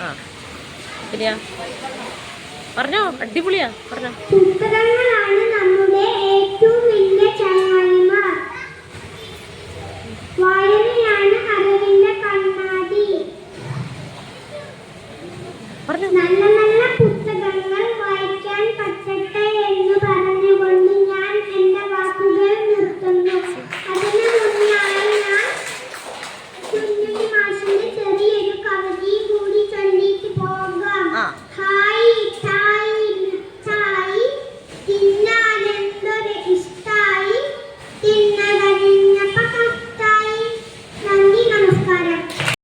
ആ. പറഞ്ഞോ അടിപൊളിയാ പറഞ്ഞോ. പറഞ്ഞോ നമ്മുടെ പറഞ്ഞു.